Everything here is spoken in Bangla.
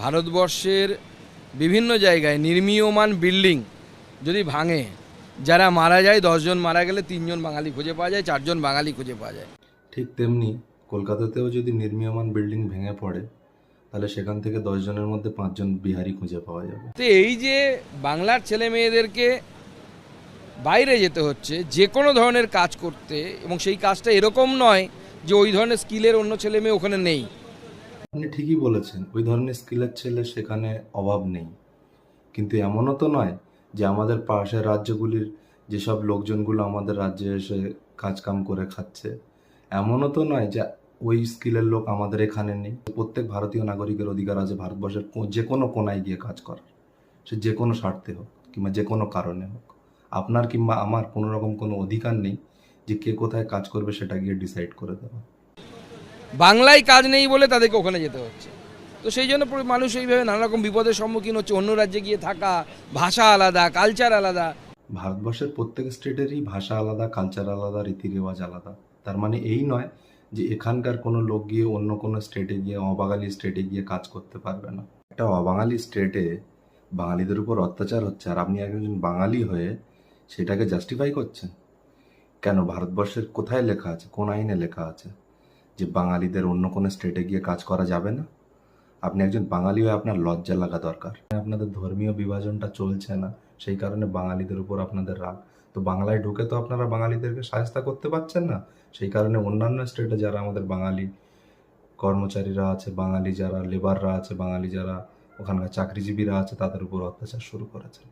ভারতবর্ষের বিভিন্ন জায়গায় নির্মীয়মান বিল্ডিং যদি ভাঙে যারা মারা যায় দশজন মারা গেলে তিনজন বাঙালি খুঁজে পাওয়া যায় চারজন বাঙালি খুঁজে পাওয়া যায়। ঠিক তেমনি কলকাতাতেও যদি নির্মীয়মান বিল্ডিং ভেঙে পড়ে তাহলে সেখান থেকে দশজনের মধ্যে পাঁচজন বিহারি খুঁজে পাওয়া যাবে। তো এই যে বাংলার ছেলে মেয়েদেরকে বাইরে যেতে হচ্ছে যে কোনো ধরনের কাজ করতে এবং সেই কাজটা এরকম নয় যে ওই ধরনের স্কিলের অন্য ছেলে মেয়ে ওখানে নেই। আপনি ঠিকই বলেছেন, ওই ধরনের স্কিলের ছেলে সেখানে অভাব নেই। কিন্তু এমনও তো নয় যে আমাদের পাশের রাজ্যগুলির যেসব লোকজনগুলো আমাদের রাজ্যে এসে কাজকাম করে খাচ্ছে, এমনও তো নয় যে ওই স্কিলের লোক আমাদের এখানে নেই। প্রত্যেক ভারতীয় নাগরিকের অধিকার আছে ভারতবর্ষের যে কোনো কোনায় গিয়ে কাজ করার, সে যে কোনো স্বার্থে হোক কিংবা যে কোনো কারণে হোক। আপনার কিংবা আমার কোনো রকম কোনো অধিকার নেই যে কে কোথায় কাজ করবে সেটা গিয়ে ডিসাইড করে দেওয়া। বাংলায় কাজ নেই বলে তাদেরকে ওখানে যেতে হচ্ছে। তো সেই জন্য মানুষ এইভাবে নানা রকম বিপদের সম্মুখীন হচ্ছে, অন্য রাজ্যে গিয়ে থাকা, ভাষা আলাদা কালচার আলাদা। ভারতবর্ষের প্রত্যেক স্টেটেরই ভাষা আলাদা কালচার আলাদা রীতি রেওয়াজ আলাদা। তার মানে এই নয় যে এখানকার কোনো লোক গিয়ে অন্য কোনো স্টেটে গিয়ে, অবাঙালি স্টেটে গিয়ে কাজ করতে পারবে না। একটা অবাঙালি স্টেটে বাঙালিদের উপর অত্যাচার হচ্ছে, আর আপনি একজন বাঙালি হয়ে সেটাকে জাস্টিফাই করছেন? কেন? ভারতবর্ষের কোথায় লেখা আছে? কোন আইনে লেখা আছে? যে বাঙালিদের অন্য কোনো স্টেটে গিয়ে কাজ করা যাবে না। আপনি একজন বাঙালি হয়ে আপনার লজ্জা লাগা দরকার। আপনাদের ধর্মীয় বিভাজনটা চলছে না, সেই কারণে বাঙালিদের উপর আপনাদের রাগ। তো বাংলায় ঢুকে তো আপনারা বাঙালিদেরকে সাহায্য করতে পারছেন না। সেই কারণে অন্যান্য স্টেটে যারা আমাদের বাঙালি কর্মচারীরা আছে, বাঙালি যারা লেবাররা আছে, বাঙালি যারা ওখানকার চাকরিজীবীরা আছে, তাদের উপর অত্যাচার শুরু করেছেন